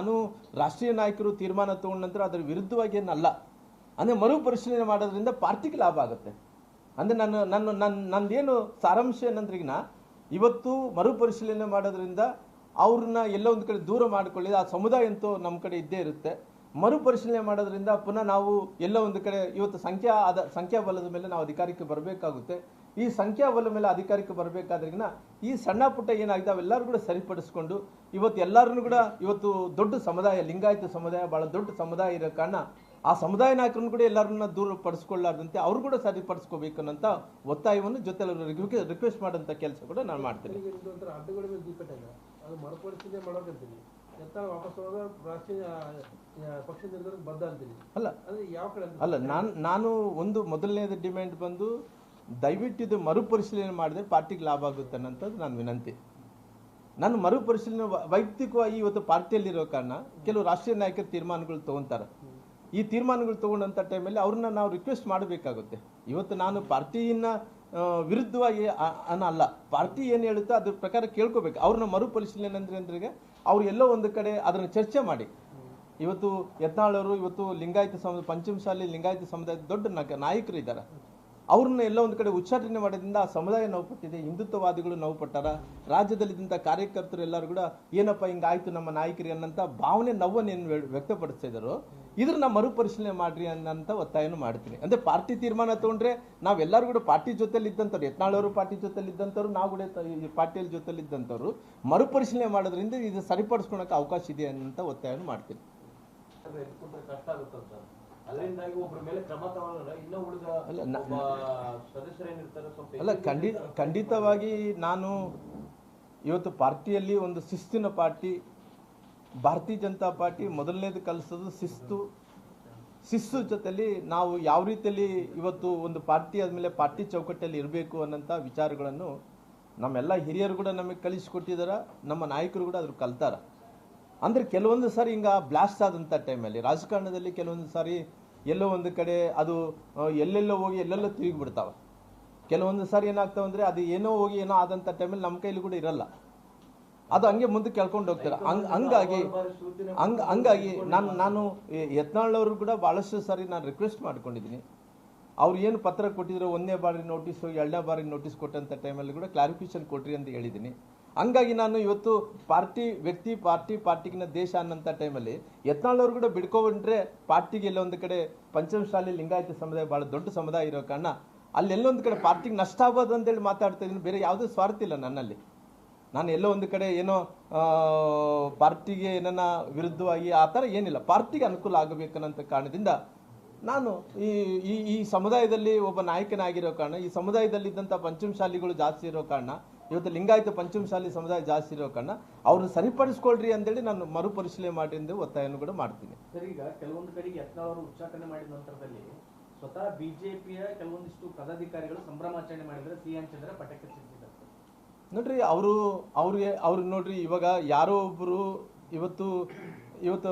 ನಾನು ರಾಷ್ಟ್ರೀಯ ನಾಯಕರು ತೀರ್ಮಾನ ತಗೊಂಡ ನಂತರ ಅದರ ವಿರುದ್ಧವಾಗಿ ಏನಲ್ಲ. ಅಂದರೆ ಮರುಪರಿಶೀಲನೆ ಮಾಡೋದ್ರಿಂದ ಪಾರ್ಟಿಗೆ ಲಾಭ ಆಗುತ್ತೆ. ಅಂದರೆ ನನ್ನ ನನ್ನ ನನ್ನ ನಂದೇನು ಸಾರಾಂಶ ಏನಂದ್ರೆ ಈಗಿನ ಇವತ್ತು ಮರುಪರಿಶೀಲನೆ ಮಾಡೋದ್ರಿಂದ ಅವ್ರನ್ನ ಎಲ್ಲ ಒಂದು ಕಡೆ ದೂರ ಮಾಡಿಕೊಳ್ಳಿ. ಆ ಸಮುದಾಯ ಅಂತೂ ನಮ್ಮ ಕಡೆ ಇದ್ದೇ ಇರುತ್ತೆ. ಮರುಪರಿಶೀಲನೆ ಮಾಡೋದ್ರಿಂದ ಪುನಃ ನಾವು ಎಲ್ಲ ಒಂದು ಕಡೆ ಇವತ್ತು ಸಂಖ್ಯಾ ಆದ, ಸಂಖ್ಯಾಬಲದ ಮೇಲೆ ನಾವು ಅಧಿಕಾರಕ್ಕೆ ಬರಬೇಕಾಗುತ್ತೆ. ಈ ಸಂಖ್ಯಾಬಲ ಮೇಲೆ ಅಧಿಕಾರಕ್ಕೆ ಬರಬೇಕಾದ್ರಿಗಿನ ಈ ಸಣ್ಣ ಪುಟ್ಟ ಏನಾಗಿದೆ ಅವೆಲ್ಲರೂ ಕೂಡ ಸರಿಪಡಿಸ್ಕೊಂಡು ಇವತ್ತು ಎಲ್ಲರೂ ಕೂಡ ಇವತ್ತು ದೊಡ್ಡ ಸಮುದಾಯ ಲಿಂಗಾಯತ ಸಮುದಾಯ ಭಾಳ ದೊಡ್ಡ ಸಮುದಾಯ ಇರೋ ಕಾರಣ ಆ ಸಮುದಾಯ ನಾಯಕರನ್ನು ಕೂಡ ಎಲ್ಲರನ್ನ ದೂರ ಪಡಿಸ್ಕೊಳ್ಳಾರ್ದಂತೆ ಅವರು ಕೂಡ ಸರಿಪಡಿಸ್ಕೋಬೇಕು ಅನ್ನೋಂಥ ಒತ್ತಾಯವನ್ನು ಜೊತೆ ರಿಕ್ವೆಸ್ಟ್ ಮಾಡೋಂಥ ಕೆಲಸ ಕೂಡ ನಾನು ಮಾಡ್ತೀನಿ. ಅಲ್ಲ? ಅಲ್ಲ. ನಾನು ನಾನು ಒಂದು ಮೊದಲನೇದು ಡಿಮ್ಯಾಂಡ್ ಬಂದು ದಯವಿಟ್ಟು ಇದು ಮರುಪರಿಶೀಲನೆ ಮಾಡಿದ್ರೆ ಪಾರ್ಟಿಗೆ ಲಾಭ ಆಗುತ್ತೆ ಅನ್ನೋಂಥದ್ದು ನಾನು ವಿನಂತಿ. ನಾನು ಮರುಪರಿಶೀಲನೆ ವೈಯಕ್ತಿಕವಾಗಿ ಇವತ್ತು ಪಾರ್ಟಿಯಲ್ಲಿರೋ ಕಾರಣ ಕೆಲವು ರಾಷ್ಟ್ರೀಯ ನಾಯಕರು ತೀರ್ಮಾನಗಳು ತಗೊಂತಾರೆ. ಈ ತೀರ್ಮಾನಗಳು ತೊಗೊಂಡಂಥ ಟೈಮಲ್ಲಿ ಅವ್ರನ್ನ ನಾವು ರಿಕ್ವೆಸ್ಟ್ ಮಾಡಬೇಕಾಗುತ್ತೆ. ಇವತ್ತು ನಾನು ಪಾರ್ಟಿಯನ್ನ ವಿರುದ್ಧವಾಗಿ ಅನ್ನಲ್ಲ ಪಾರ್ಟಿ ಏನು ಹೇಳುತ್ತೋ ಅದ್ರ ಪ್ರಕಾರ ಕೇಳ್ಕೋಬೇಕು. ಅವ್ರನ್ನ ಮರುಪರಿಶೀಲನೆ ಅಂದ್ರೆ ಅಂದ್ರೆ ಅವ್ರು ಎಲ್ಲೋ ಒಂದು ಕಡೆ ಅದನ್ನು ಚರ್ಚೆ ಮಾಡಿ. ಇವತ್ತು ಯತ್ನಾಳವರು ಇವತ್ತು ಲಿಂಗಾಯತ ಸಮುದಾಯ ಪಂಚಮಶಾಲಿ ಲಿಂಗಾಯತ ಸಮುದಾಯದ ದೊಡ್ಡ ನಾಯಕರು ಇದ್ದಾರೆ. ಅವ್ರನ್ನ ಎಲ್ಲ ಒಂದು ಕಡೆ ಉಚ್ಚಾಟನೆ ಮಾಡೋದ್ರಿಂದ ಆ ಸಮುದಾಯ ನೋವು ಪಟ್ಟಿದೆ, ಹಿಂದುತ್ವವಾದಿಗಳು ನೋವು ಪಟ್ಟಾರ. ರಾಜ್ಯದಲ್ಲಿದ್ದಂಥ ಕಾರ್ಯಕರ್ತರು ಎಲ್ಲರೂ ಕೂಡ, ಏನಪ್ಪ ಹಿಂಗಾಯ್ತು ನಮ್ಮ ನಾಯಕರಿ ಅನ್ನಂತ ಭಾವನೆ, ನೋವನ್ನು ವ್ಯಕ್ತಪಡಿಸ್ತಾ ಇದ್ರನ್ನ ಮರುಪರಿಶೀಲನೆ ಮಾಡ್ರಿ ಅನ್ನಂತ ಒತ್ತಾಯನ ಮಾಡ್ತೀನಿ. ಅಂದ್ರೆ ಪಾರ್ಟಿ ತೀರ್ಮಾನ ತಗೊಂಡ್ರೆ ನಾವೆಲ್ಲರೂ ಕೂಡ ಪಾರ್ಟಿ ಜೊತೆಲಿ ಇದ್ದಂಥವ್ರು ಯತ್ನಾಳವರು ಪಾರ್ಟಿ ಜೊತೆಲಿ ಇದ್ದಂಥವ್ರು ನಾವು ಕೂಡ ಪಾರ್ಟಿಯಲ್ಲಿ ಜೊತೆಲಿ ಇದ್ದಂಥವ್ರು ಮರುಪರಿಶೀಲನೆ ಮಾಡೋದ್ರಿಂದ ಇದು ಸರಿಪಡಿಸ್ಕೊಳಕ್ಕೆ ಅವಕಾಶ ಇದೆ ಅನ್ನಂತ ಒತ್ತಾಯನ ಮಾಡ್ತೀನಿ. ಅಲ್ಲ, ನ- ಒಬ್ಬ ಸದಸ್ಯರೇನಿರ್ತಾರೆ ಸ್ವಲ್ಪ ಅಲ್ಲ ಖಂಡಿ ಖಂಡಿತವಾಗಿ ನಾನು ಇವತ್ತು ಪಾರ್ಟಿಯಲ್ಲಿ ಒಂದು ಶಿಸ್ತಿನ ಪಾರ್ಟಿ ಭಾರತೀಯ ಜನತಾ ಪಾರ್ಟಿ ಮೊದಲನೇದು ಕಲಿಸೋದು ಶಿಸ್ತು. ಶಿಸ್ತು ಜೊತೆಲಿ ನಾವು ಯಾವ ರೀತಿಯಲ್ಲಿ ಇವತ್ತು ಒಂದು ಪಾರ್ಟಿ ಆದಮೇಲೆ ಪಾರ್ಟಿ ಚೌಕಟ್ಟಲ್ಲಿ ಇರಬೇಕು ಅನ್ನೋಂಥ ವಿಚಾರಗಳನ್ನು ನಮ್ಮೆಲ್ಲ ಹಿರಿಯರು ಕೂಡ ನಮಗೆ ಕಲಿಸ್ಕೊಟ್ಟಿದ್ದಾರೆ ನಮ್ಮ ನಾಯಕರು ಕೂಡ ಅದ್ರ ಕಲ್ತಾರೆ. ಅಂದರೆ ಕೆಲವೊಂದು ಸಾರಿ ಹಿಂಗೆ ಬ್ಲಾಸ್ಟ್ ಆದಂಥ ಟೈಮಲ್ಲಿ ರಾಜಕಾರಣದಲ್ಲಿ ಕೆಲವೊಂದು ಸಾರಿ ಎಲ್ಲೋ ಒಂದು ಕಡೆ ಅದು ಎಲ್ಲೆಲ್ಲೋ ಹೋಗಿ ಎಲ್ಲೆಲ್ಲೋ ತಿರುಗಿ ಬಿಡ್ತಾವ ಕೆಲವೊಂದು ಸಾರಿ ಏನಾಗ್ತಾವೆ ಅಂದರೆ ಅದು ಏನೋ ಹೋಗಿ ಏನೋ ಆದಂಥ ಟೈಮಲ್ಲಿ ನಮ್ಮ ಕೈಲಿ ಕೂಡ ಇರಲ್ಲ. ಅದು ಹಂಗೆ ಮುಂದೆ ಕೇಳ್ಕೊಂಡು ಹೋಗ್ತಾರೆ. ಹಂಗ್ ಹಂಗಾಗಿ ಹಂಗ ಹಂಗಾಗಿ ನಾನು ನಾನು ಯತ್ನಾಳವ್ರು ಕೂಡ ಭಾಳಷ್ಟು ಸಾರಿ ನಾನು ರಿಕ್ವೆಸ್ಟ್ ಮಾಡ್ಕೊಂಡಿದ್ದೀನಿ. ಅವ್ರು ಏನು ಪತ್ರ ಕೊಟ್ಟಿದ್ರು ಒಂದನೇ ಬಾರಿ ನೋಟಿಸು ಎರಡನೇ ಬಾರಿ ನೋಟಿಸ್ ಕೊಟ್ಟಂಥ ಟೈಮಲ್ಲಿ ಕೂಡ ಕ್ಲಾರಿಫಿಕೇಶನ್ ಕೊಟ್ರಿ ಅಂತ ಹೇಳಿದ್ದೀನಿ. ಹಂಗಾಗಿ ನಾನು ಇವತ್ತು ಪಾರ್ಟಿ, ವ್ಯಕ್ತಿ, ಪಾರ್ಟಿ, ಪಾರ್ಟಿಗಿನ ದೇಶ ಅನ್ನೋಂಥ ಟೈಮಲ್ಲಿ ಯತ್ನಾಳವ್ರು ಕೂಡ ಬಿಡ್ಕೊಂಡ್ರೆ ಪಾರ್ಟಿಗೆ ಎಲ್ಲೊಂದು ಕಡೆ ಪಂಚಮಶಾಲಿ ಲಿಂಗಾಯತ ಸಮುದಾಯ ಭಾಳ ದೊಡ್ಡ ಸಮುದಾಯ ಇರೋ ಕಾರಣ ಅಲ್ಲಿ ಎಲ್ಲೊಂದು ಕಡೆ ಪಾರ್ಟಿಗೆ ನಷ್ಟ ಆಗ್ಬೋದು ಅಂತೇಳಿ ಮಾತಾಡ್ತಾ ಇದ್ದೀನಿ. ಬೇರೆ ಯಾವುದೂ ಸ್ವಾರ್ಥ ಇಲ್ಲ ನನ್ನಲ್ಲಿ. ನಾನು ಎಲ್ಲೋ ಒಂದು ಕಡೆ ಏನೋ ಪಾರ್ಟಿಗೆ ಏನನ್ನ ವಿರುದ್ಧವಾಗಿ ಆ ಥರ ಏನಿಲ್ಲ. ಪಾರ್ಟಿಗೆ ಅನುಕೂಲ ಆಗಬೇಕನ್ನಂತ ಕಾರಣದಿಂದ ನಾನು ಈ ಈ ಈ ಸಮುದಾಯದಲ್ಲಿ ಒಬ್ಬ ನಾಯಕನಾಗಿರೋ ಕಾರಣ, ಈ ಸಮುದಾಯದಲ್ಲಿದ್ದಂಥ ಪಂಚಮಶಾಲಿಗಳು ಜಾಸ್ತಿ ಇರೋ ಕಾರಣ ಇವತ್ತು ಲಿಂಗಾಯತ ಪಂಚಮಶಾಲಿ ಸಮುದಾಯ ಜಾಸ್ತಿ ಇರೋ ಕಣ್ಣ ಅವ್ರನ್ನ ಸರಿಪಡಿಸ್ಕೊಳ್ರಿ ಅಂತೇಳಿ ನಾನು ಮರುಪರಿಶೀಲನೆ ಮಾಡಿ ಎಂದು ಒತ್ತಾಯವನ್ನು ಕೂಡ ಮಾಡ್ತೀನಿ. ಸರ್ ಈಗ ಕೆಲವೊಂದು ಕಡೆಗೆ ಯತ್ನಾಳ್ ಅವರು ಉಚ್ಚಾಟನೆ ಮಾಡಿದ ನಂತರದಲ್ಲಿ ಸ್ವತಃ ಬಿಜೆಪಿಯ ಕೆಲವೊಂದಿಷ್ಟು ಪದಾಧಿಕಾರಿಗಳು ಸಂಭ್ರಮಾಚರಣೆ ಮಾಡಿದ್ರೆ ಸಿ ಎನ್ ಚಂದ್ರ ಪಟಕ್ಕೆ ಸಿಕ್ಕಿದ್ದಾರೆ. ನೋಡ್ರಿ ಅವರು ಅವ್ರಿಗೆ ಅವ್ರಿಗೆ ನೋಡ್ರಿ ಇವಾಗ ಯಾರೋ ಒಬ್ಬರು ಇವತ್ತು ಇವತ್ತು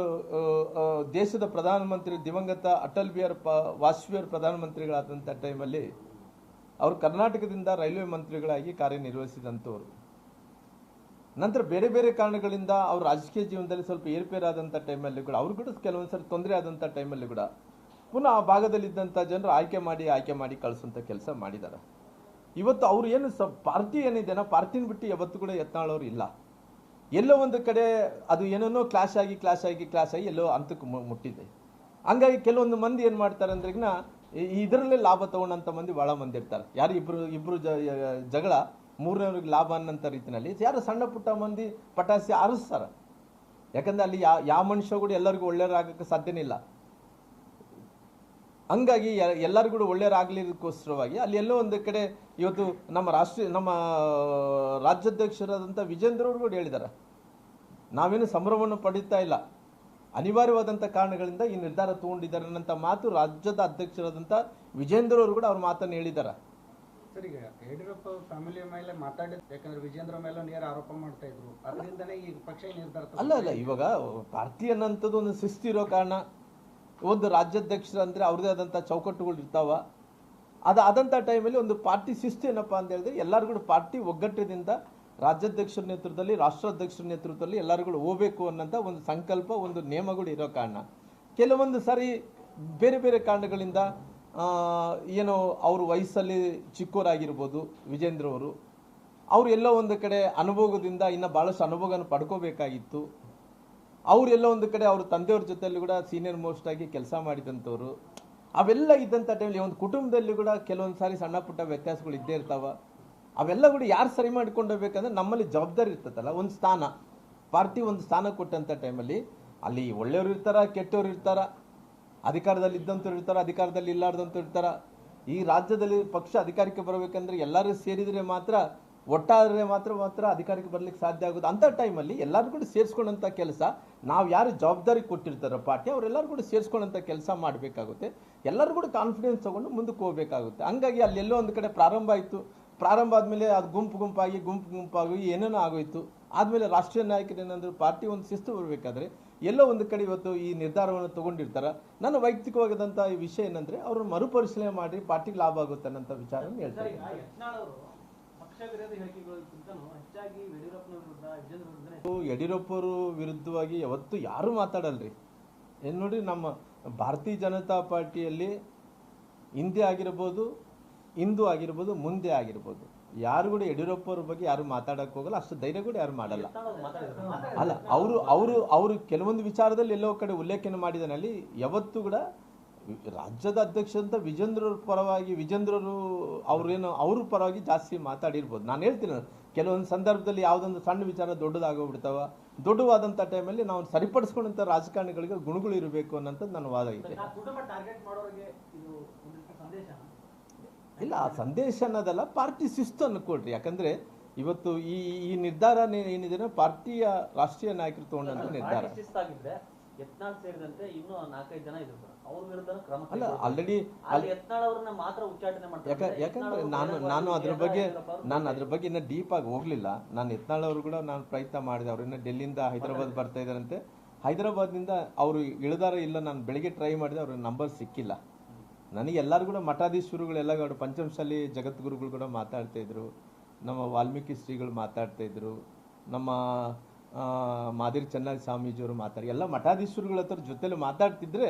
ದೇಶದ ಪ್ರಧಾನಮಂತ್ರಿ ದಿವಂಗತ ಅಟಲ್ ಬಿಹಾರ್ ಪ ವಾಜಪೇಯಿ ಅವರು ಪ್ರಧಾನಮಂತ್ರಿಗಳಾದಂಥ ಟೈಮಲ್ಲಿ ಅವರು ಕರ್ನಾಟಕದಿಂದ ರೈಲ್ವೆ ಮಂತ್ರಿಗಳಾಗಿ ಕಾರ್ಯನಿರ್ವಹಿಸಿದಂಥವ್ರು. ನಂತರ ಬೇರೆ ಬೇರೆ ಕಾರಣಗಳಿಂದ ಅವ್ರ ರಾಜಕೀಯ ಜೀವನದಲ್ಲಿ ಸ್ವಲ್ಪ ಏರ್ಪೇರಾದಂಥ ಟೈಮಲ್ಲಿ ಕೂಡ, ಅವ್ರು ಕೂಡ ಕೆಲವೊಂದು ಸರಿ ತೊಂದರೆ ಆದಂಥ ಟೈಮಲ್ಲಿ ಕೂಡ ಪುನಃ ಆ ಭಾಗದಲ್ಲಿದ್ದಂಥ ಜನರು ಆಯ್ಕೆ ಮಾಡಿ ಆಯ್ಕೆ ಮಾಡಿ ಕಳಿಸುವಂಥ ಕೆಲಸ ಮಾಡಿದ್ದಾರೆ. ಇವತ್ತು ಅವರು ಏನು ಸ ಪಾರ್ಟಿ ಏನಿದೆನೋ, ಪಾರ್ಟಿನ ಬಿಟ್ಟು ಯಾವತ್ತು ಕೂಡ ಯತ್ನಾಳವ್ರು ಇಲ್ಲ. ಎಲ್ಲೋ ಒಂದು ಕಡೆ ಅದು ಏನೇನೋ ಕ್ಲಾಶ್ ಆಗಿ ಕ್ಲಾಶ್ ಆಗಿ ಕ್ಲಾಶ್ ಆಗಿ ಎಲ್ಲೋ ಅಂತಕ್ಕೆ ಮುಟ್ಟಿದೆ. ಹಂಗಾಗಿ ಕೆಲವೊಂದು ಮಂದಿ ಏನು ಮಾಡ್ತಾರೆ ಅಂದ್ರೆಗಿನ ಇದರಲ್ಲೇ ಲಾಭ ತಗೊಂಡಂತ ಮಂದಿ ಬಹಳ ಮಂದಿ ಇರ್ತಾರೆ. ಯಾರು ಇಬ್ರು ಇಬ್ರು ಜಗಳ, ಮೂರನೇವ್ರಿಗೆ ಲಾಭ ಅನ್ನೋಂಥ ರೀತಿಯಲ್ಲಿ ಯಾರು ಸಣ್ಣ ಪುಟ್ಟ ಮಂದಿ ಪಟಾಸಿ ಆರಿಸ್ತಾರ. ಯಾಕಂದ್ರೆ ಅಲ್ಲಿ ಯಾ ಯಾವ ಮನುಷ್ಯ ಕೂಡ ಎಲ್ಲರಿಗೂ ಒಳ್ಳೆಯರಾಗಕ್ಕೆ ಸಾಧ್ಯನೇ ಇಲ್ಲ. ಹಂಗಾಗಿ ಎಲ್ಲರಿಗೂ ಕೂಡ ಒಳ್ಳೆಯರಾಗಲಿಕ್ಕೋಸ್ಕರವಾಗಿ ಅಲ್ಲಿ ಎಲ್ಲೋ ಒಂದು ಕಡೆ ಇವತ್ತು ನಮ್ಮ ರಾಷ್ಟ್ರೀಯ ನಮ್ಮ, ರಾಜ್ಯಾಧ್ಯಕ್ಷರಾದಂಥ ವಿಜೇಂದ್ರ ಅವರು ಕೂಡ ಹೇಳಿದ್ದಾರೆ. ನಾವೇನು ಸಂಭ್ರಮವನ್ನು ಪಡೀತಾ ಇಲ್ಲ. ಅನಿವಾರ್ಯವಾದಂಥ ಕಾರಣಗಳಿಂದ ಈ ನಿರ್ಧಾರ ತಗೊಂಡಿದ್ದಾರೆ ಅನ್ನೋಂಥ ಮಾತು ರಾಜ್ಯದ ಅಧ್ಯಕ್ಷರಾದಂಥ ವಿಜೇಂದ್ರ ಅವರು ಕೂಡ ಅವ್ರ ಮಾತನ್ನು ಹೇಳಿದ್ದಾರೆ. ಸರ್ ಈಗ ಯಡಿಯೂರಪ್ಪ ಫ್ಯಾಮಿಲಿಯ ಮೇಲೆ ಮಾತಾಡಿದ್ರು ಯಾಕಂದ್ರೆ ವಿಜೇಂದ್ರ ಮೇಲೆ ನೇರ ಆರೋಪ ಮಾಡ್ತಾ ಇದ್ರು. ಅದರಿಂದನೇ ಈ ಪಕ್ಷ ನಿರ್ಧಾರ ಅಲ್ಲ ಅಲ್ಲ ಇವಾಗ ಪಾರ್ಟಿ ಅನ್ನೋಂಥದ್ದು ಒಂದು ಶಿಸ್ತಿರೋ ಕಾರಣ. ಒಂದು ರಾಜ್ಯಾಧ್ಯಕ್ಷರು ಅಂದರೆ ಅವ್ರದೇ ಆದಂಥ ಚೌಕಟ್ಟುಗಳು ಇರ್ತಾವ. ಅದು ಆದಂಥ ಟೈಮಲ್ಲಿ ಒಂದು ಪಾರ್ಟಿ ಶಿಸ್ತು ಏನಪ್ಪ ಅಂತ ಹೇಳಿದ್ರೆ ಎಲ್ಲರಿಗೂ ಪಾರ್ಟಿ ಒಗ್ಗಟ್ಟದಿಂದ ರಾಜ್ಯಾಧ್ಯಕ್ಷರ ನೇತೃತ್ವದಲ್ಲಿ, ರಾಷ್ಟ್ರಾಧ್ಯಕ್ಷರ ನೇತೃತ್ವದಲ್ಲಿ ಎಲ್ಲರುಗಳು ಹೋಗಬೇಕು ಅನ್ನೋಂಥ ಒಂದು ಸಂಕಲ್ಪ, ಒಂದು ನಿಯಮಗಳು ಇರೋ ಕಾರಣ. ಕೆಲವೊಂದು ಸಾರಿ ಬೇರೆ ಬೇರೆ ಕಾರಣಗಳಿಂದ ಏನೋ ಅವರು ವಯಸ್ಸಲ್ಲಿ ಚಿಕ್ಕವರಾಗಿರ್ಬೋದು ವಿಜೇಂದ್ರ ಅವರು, ಅವ್ರು ಎಲ್ಲೋ ಒಂದು ಕಡೆ ಅನುಭವದಿಂದ ಇನ್ನೂ ಭಾಳಷ್ಟು ಅನುಭವನ ಪಡ್ಕೋಬೇಕಾಗಿತ್ತು. ಅವರೆಲ್ಲ ಒಂದು ಕಡೆ ಅವ್ರ ತಂದೆಯವ್ರ ಜೊತೆಯಲ್ಲಿ ಕೂಡ ಸೀನಿಯರ್ ಮೋಸ್ಟ್ ಆಗಿ ಕೆಲಸ ಮಾಡಿದಂಥವ್ರು. ಅವೆಲ್ಲ ಇದ್ದಂಥ ಟೈಮಲ್ಲಿ ಒಂದು ಕುಟುಂಬದಲ್ಲಿ ಕೂಡ ಕೆಲವೊಂದು ಸಾರಿ ಸಣ್ಣ ಪುಟ್ಟ ವ್ಯತ್ಯಾಸಗಳು ಇದ್ದೇ ಇರ್ತಾವ. ಅವೆಲ್ಲ ಕೂಡ ಯಾರು ಸರಿ ಮಾಡ್ಕೊಂಡು ಹೋಗ್ಬೇಕಂದ್ರೆ ನಮ್ಮಲ್ಲಿ ಜವಾಬ್ದಾರಿ ಇರ್ತದಲ್ಲ, ಒಂದು ಸ್ಥಾನ. ಪಾರ್ಟಿ ಒಂದು ಸ್ಥಾನ ಕೊಟ್ಟಂಥ ಟೈಮಲ್ಲಿ ಅಲ್ಲಿ ಒಳ್ಳೆಯವರು ಇರ್ತಾರ, ಕೆಟ್ಟವ್ರು ಇರ್ತಾರ, ಅಧಿಕಾರದಲ್ಲಿ ಇದ್ದಂಥವ್ರು ಇರ್ತಾರ, ಅಧಿಕಾರದಲ್ಲಿ ಇಲ್ಲಾರ್ದಂಥವ್ರು ಇರ್ತಾರ? ಈ ರಾಜ್ಯದಲ್ಲಿ ಪಕ್ಷ ಅಧಿಕಾರಕ್ಕೆ ಬರಬೇಕಂದ್ರೆ ಎಲ್ಲರೂ ಸೇರಿದರೆ ಮಾತ್ರ, ಒಟ್ಟಾದರೆ ಮಾತ್ರ ಮಾತ್ರ ಅಧಿಕಾರಕ್ಕೆ ಬರಲಿಕ್ಕೆ ಸಾಧ್ಯ ಆಗೋದು. ಅಂಥ ಟೈಮಲ್ಲಿ ಎಲ್ಲರೂ ಕೂಡ ಸೇರಿಸ್ಕೊಂಡಂಥ ಕೆಲಸ, ನಾವು ಯಾರು ಜವಾಬ್ದಾರಿ ಕೊಟ್ಟಿರ್ತಾರೋ ಪಾರ್ಟಿ, ಅವರೆಲ್ಲರೂ ಕೂಡ ಸೇರಿಸ್ಕೊಂಡಂಥ ಕೆಲಸ ಮಾಡಬೇಕಾಗುತ್ತೆ. ಎಲ್ಲರೂ ಕೂಡ ಕಾನ್ಫಿಡೆನ್ಸ್ ತೊಗೊಂಡು ಮುಂದಕ್ಕೆ ಹೋಗಬೇಕಾಗುತ್ತೆ. ಹಂಗಾಗಿ ಅಲ್ಲಿ ಎಲ್ಲೋ ಒಂದು ಕಡೆ ಪ್ರಾರಂಭ ಆಯಿತು. ಪ್ರಾರಂಭ ಆದಮೇಲೆ ಅದು ಗುಂಪು ಗುಂಪಾಗಿ ಗುಂಪು ಗುಂಪಾಗಿ ಏನೇನೋ ಆಗೋಯ್ತು. ಆದಮೇಲೆ ರಾಷ್ಟ್ರೀಯ ನಾಯಕರು ಏನಂದ್ರೆ ಪಾರ್ಟಿ ಒಂದು ಶಿಸ್ತು ಬರಬೇಕಾದ್ರೆ ಎಲ್ಲೋ ಒಂದು ಕಡೆ ಇವತ್ತು ಈ ನಿರ್ಧಾರವನ್ನು ತಗೊಂಡಿರ್ತಾರೆ. ನನ್ನ ವೈಯಕ್ತಿಕವಾದಂಥ ಈ ವಿಷಯ ಏನಂದ್ರೆ ಅವ್ರನ್ನ ಮರುಪರಿಶೀಲನೆ ಮಾಡಿ ಪಾರ್ಟಿಗೆ ಲಾಭ ಆಗುತ್ತೆ ಅನ್ನೋಂಥ ವಿಚಾರ ಹೇಳ್ತಾರೆ ಯಡಿಯೂರಪ್ಪ ಅವರು ವಿರುದ್ಧವಾಗಿ ಯಾವತ್ತು ಯಾರು ಮಾತಾಡಲ್ರಿ. ಏನು ನೋಡಿ ನಮ್ಮ ಭಾರತೀಯ ಜನತಾ ಪಾರ್ಟಿಯಲ್ಲಿ ಹಿಂದೆ ಆಗಿರ್ಬೋದು ಹಿಂದೂ ಆಗಿರ್ಬೋದು, ಮುಂದೆ ಆಗಿರ್ಬೋದು. ಯಾರು ಕೂಡ ಯಡಿಯೂರಪ್ಪವ್ರ ಬಗ್ಗೆ ಯಾರು ಮಾತಾಡಕ್ಕೆ ಹೋಗಲ್ಲ, ಅಷ್ಟು ಧೈರ್ಯ ಕೂಡ ಯಾರು ಮಾಡಲ್ಲ. ಅವ್ರು ಅಲ್ಲ, ಅವರು ಅವರು ಅವರು ಕೆಲವೊಂದು ವಿಚಾರದಲ್ಲಿ ಎಲ್ಲೋ ಕಡೆ ಉಲ್ಲೇಖನ ಮಾಡಿದನಲ್ಲಿ, ಯಾವತ್ತೂ ಕೂಡ ರಾಜ್ಯದ ಅಧ್ಯಕ್ಷ ಅಂತ ವಿಜೇಂದ್ರರ ಪರವಾಗಿ ವಿಜೇಂದ್ರರು ಅವ್ರೇನು ಅವ್ರ ಪರವಾಗಿ ಜಾಸ್ತಿ ಮಾತಾಡಿರ್ಬೋದು. ನಾನು ಹೇಳ್ತೀನಿ, ಕೆಲವೊಂದು ಸಂದರ್ಭದಲ್ಲಿ ಯಾವುದೊಂದು ಸಣ್ಣ ವಿಚಾರ ದೊಡ್ಡದಾಗೋಗ್ಬಿಡ್ತಾವ ದೊಡ್ಡವಾದಂಥ ಟೈಮಲ್ಲಿ ನಾವು ಸರಿಪಡಿಸ್ಕೊಂಡಂಥ ರಾಜಕಾರಣಿಗಳಿಗೆ ಗುಣಗಳು ಇರಬೇಕು ಅನ್ನೋಂಥದ್ದು ನನ್ನ ವಾದ ಇದೆ ಇಲ್ಲ ಆ ಸಂದೇಶ ಅನ್ನೋದಲ್ಲ ಪಾರ್ಟಿ ಶಿಸ್ತು ಅನ್ಕೊಡ್ರಿ ಯಾಕಂದ್ರೆ ಇವತ್ತು ಈ ಈ ನಿರ್ಧಾರ ಏನಿದೆ ಪಾರ್ಟಿಯ ರಾಷ್ಟ್ರೀಯ ನಾಯಕರು ತಗೊಂಡಂತ ನಿರ್ಧಾರ. ಪಾರ್ಟಿ ಶಿಸ್ತಾಗಿದ್ರೆ ಯತ್ನಾಳ್ ಸೇರಿದಂತೆ ಇನ್ನೂ ನಾಲ್ಕೈದು ಜನ ಇದ್ರು ಸರ್. ಅವ್ರ ವಿರುದ್ಧ ಕ್ರಮ ಅಲ್ಲ. ಆಲ್ರೆಡಿ ಅಲ್ಲಿ ಯತ್ನಾಳ್ ಅವ್ರನ್ನ ಮಾತ್ರ ಉಚ್ಚಾಟನೆ ಮಾಡ್ತಾರೆ. ಯಾಕಂದ್ರೆ ನಾನು ನಾನು ಅದ್ರ ಬಗ್ಗೆ ನಾನು ಅದ್ರ ಬಗ್ಗೆ ಇನ್ನ ಡೀಪ್ ಆಗಿ ಹೋಗ್ಲಿಲ್ಲ. ನಾನು ಯತ್ನಾಳ್ ಅವರು ಕೂಡ ನಾನು ಪ್ರಯತ್ನ ಮಾಡಿದೆ. ಅವ್ರನ್ನ ಡೆಲ್ಲಿಂದ ಡೆಲ್ಲಿಯಿಂದ ಹೈದರಾಬಾದ್ ಬರ್ತಾ ಇದ್ದಾರಂತೆ. ಹೈದರಾಬಾದ್ನಿಂದ ಅವರು ಇಳಿದಾರ ಇಲ್ಲ ನಾನು ಬೆಳಿಗ್ಗೆ ಟ್ರೈ ಮಾಡಿದೆ. ಅವ್ರ ನಂಬರ್ ಸಿಕ್ಕಿಲ್ಲ. ನನಗೆ ಎಲ್ಲರೂ ಕೂಡ ಮಠಾಧೀಶ್ವರುಗಳೆಲ್ಲ ಕೂಡ ಪಂಚಮಶಾಲಿ ಜಗದ್ಗುರುಗಳು ಕೂಡ ಮಾತಾಡ್ತಾ ಇದ್ರು. ನಮ್ಮ ವಾಲ್ಮೀಕಿ ಶ್ರೀಗಳು ಮಾತಾಡ್ತಾ ಇದ್ರು. ನಮ್ಮ ಮಾದಿರಿ ಚೆನ್ನಾಗಿ ಸ್ವಾಮೀಜಿಯವರು ಮಾತಾಡಿ ಎಲ್ಲ ಮಠಾಧೀಶ್ವರುಗಳ ಹತ್ರ ಜೊತೆಲಿ ಮಾತಾಡ್ತಿದ್ರೆ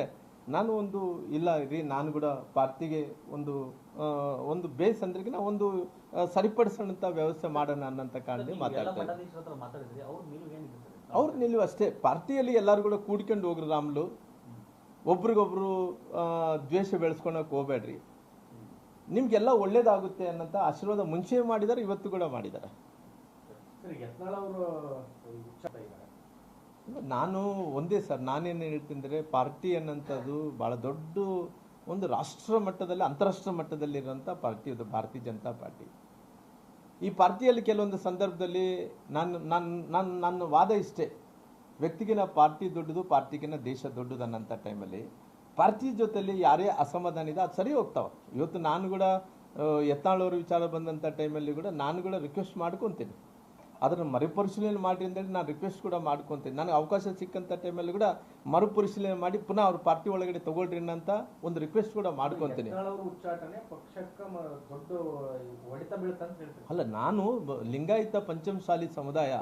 ನಾನು ಒಂದು ಇಲ್ಲ ರೀ ನಾನು ಕೂಡ ಪಾರ್ಟಿಗೆ ಒಂದು ಒಂದು ಬೇಸ್ ಅಂದ್ರಿಗಿನ ಒಂದು ಸರಿಪಡಿಸೋಣಂಥ ವ್ಯವಸ್ಥೆ ಮಾಡೋಣ ಅನ್ನಂತ ಕಾರಣ ಎಲ್ಲ ಮಾತಾಡ್ತಾ ಇದ್ದೆ. ಮಠಾಧೀಶರ ಹತ್ರ ಮಾತಾಡಿದ್ರಿ ಅವ್ರ ನಿಲುವು ಅಷ್ಟೇ. ಪಾರ್ಟಿಯಲ್ಲಿ ಎಲ್ಲರೂ ಕೂಡ ಕೂಡ್ಕೊಂಡು ಹೋಗ್ರಿ ರಾಮ್ಲು. ಒಬ್ರಿಗೊಬ್ರು ದ್ವೇಷ ಬೆಳೆಸ್ಕೊಳಕ್ಕೆ ಹೋಗ್ಬೇಡ್ರಿ. ನಿಮ್ಗೆಲ್ಲ ಒಳ್ಳೇದಾಗುತ್ತೆ ಅನ್ನಂತ ಆಶೀರ್ವಾದ ಮುಂಚೆ ಮಾಡಿದಾರೆ ಇವತ್ತು ಕೂಡ ಮಾಡಿದ್ದಾರೆ ನಾನು ಒಂದೇ ಸರ್ ನಾನೇನು ಹೇಳ್ತೀನಿ ಪಾರ್ಟಿ ಅನ್ನೋಂಥದ್ದು ಭಾಳ ದೊಡ್ಡ ಒಂದು ರಾಷ್ಟ್ರ ಮಟ್ಟದಲ್ಲಿ ಅಂತಾರಾಷ್ಟ್ರ ಮಟ್ಟದಲ್ಲಿರುವಂಥ ಪಾರ್ಟಿ ಅದು ಭಾರತೀಯ ಜನತಾ ಪಾರ್ಟಿ. ಈ ಪಾರ್ಟಿಯಲ್ಲಿ ಕೆಲವೊಂದು ಸಂದರ್ಭದಲ್ಲಿ ನಾನು ನಾನು ನಾನು ನನ್ನ ವಾದ ಇಷ್ಟೇ. ವ್ಯಕ್ತಿಗಿನ ಪಾರ್ಟಿ ದೊಡ್ಡದು ಪಾರ್ಟಿಗಿನ ದೇಶ ದೊಡ್ಡದು ಅನ್ನೋಂಥ ಟೈಮಲ್ಲಿ ಪಾರ್ಟಿ ಜೊತೆಲಿ ಯಾರೇ ಅಸಮಾಧಾನ ಇದೆ ಅದು ಸರಿ ಹೋಗ್ತಾವೆ. ಇವತ್ತು ನಾನು ಕೂಡ ಎತ್ತಾಳವ್ರ ವಿಚಾರ ಬಂದಂಥ ಟೈಮಲ್ಲಿ ಕೂಡ ನಾನು ಕೂಡ ರಿಕ್ವೆಸ್ಟ್ ಮಾಡ್ಕೊತೀನಿ. ಅದನ್ನು ಮರುಪರಿಶೀಲನೆ ಮಾಡಿ ಅಂತೇಳಿ ನಾನು ರಿಕ್ವೆಸ್ಟ್ ಕೂಡ ಮಾಡ್ಕೊತೀನಿ. ನನಗೆ ಅವಕಾಶ ಸಿಕ್ಕಂಥ ಟೈಮಲ್ಲಿ ಕೂಡ ಮರುಪರಿಶೀಲನೆ ಮಾಡಿ ಪುನಃ ಅವ್ರ ಪಾರ್ಟಿ ಒಳಗಡೆ ತಗೊಳ್ರಿ ಅಂತ ಒಂದು ರಿಕ್ವೆಸ್ಟ್ ಕೂಡ ಮಾಡ್ಕೊತೀನಿ. ಅಲ್ಲ ನಾನು ಲಿಂಗಾಯಿತ ಲಿಂಗಾಯತ ಪಂಚಮಶಾಲಿ ಸಮುದಾಯ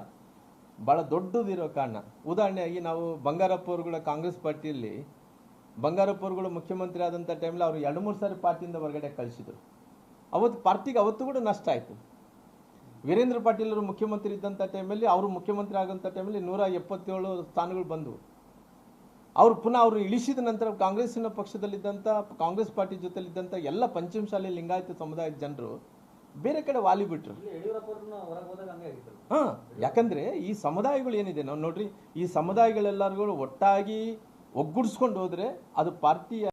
ಭಾಳ ದೊಡ್ಡದಿರೋ ಕಾರಣ. ಉದಾಹರಣೆಯಾಗಿ ನಾವು ಬಂಗಾರಪ್ಪ ಅವರುಗಳ ಕಾಂಗ್ರೆಸ್ ಪಾರ್ಟಿಯಲ್ಲಿ ಬಂಗಾರಪ್ಪ ಅವರುಗಳು ಮುಖ್ಯಮಂತ್ರಿ ಆದಂಥ ಟೈಮಲ್ಲಿ ಅವರು ಎರಡು, ಮೂರು ಸಾರಿ ಪಾರ್ಟಿಯಿಂದ ಹೊರಗಡೆ ಕಳಿಸಿದರು. ಅವತ್ತು ಪಾರ್ಟಿಗೆ ಅವತ್ತು ಕೂಡ ನಷ್ಟ ಆಯಿತು. ವೀರೇಂದ್ರ ಪಾಟೀಲ್ ಅವರು ಮುಖ್ಯಮಂತ್ರಿ ಇದ್ದಂಥ ಟೈಮಲ್ಲಿ ಅವರು ಮುಖ್ಯಮಂತ್ರಿ ಆಗೋಂಥ ಟೈಮಲ್ಲಿ ನೂರ ಎಪ್ಪತ್ತೇಳು ಸ್ಥಾನಗಳು ಬಂದವು. ಅವರು ಪುನಃ ಅವರು ಇಳಿಸಿದ ನಂತರ ಕಾಂಗ್ರೆಸ್ಸಿನ ಪಕ್ಷದಲ್ಲಿದ್ದಂಥ ಕಾಂಗ್ರೆಸ್ ಪಾರ್ಟಿ ಜೊತೆಲಿದ್ದಂಥ ಎಲ್ಲ ಪಂಚಮಶಾಲಿ ಲಿಂಗಾಯತ ಸಮುದಾಯದ ಜನರು ಬೇರೆ ಕಡೆ ವಾಲಿ ಬಿಟ್ರು. ಇಲ್ಲಿ ಯಡಿಯೂರಪ್ಪ ಹೊರಗೆ ಹೋದಾಗ ಹಂಗೆ ಆಗಿತ್ತು. ಹಾ ಯಾಕಂದ್ರೆ ಈ ಸಮುದಾಯಗಳು ಏನಿದೆ ನಾವು ನೋಡ್ರಿ ಈ ಸಮುದಾಯಗಳೆಲ್ಲರಿಗೂ ಒಟ್ಟಾಗಿ ಒಗ್ಗೂಡಿಸ್ಕೊಂಡು ಹೋದ್ರೆ ಅದು ಪಾರ್ಟಿಯ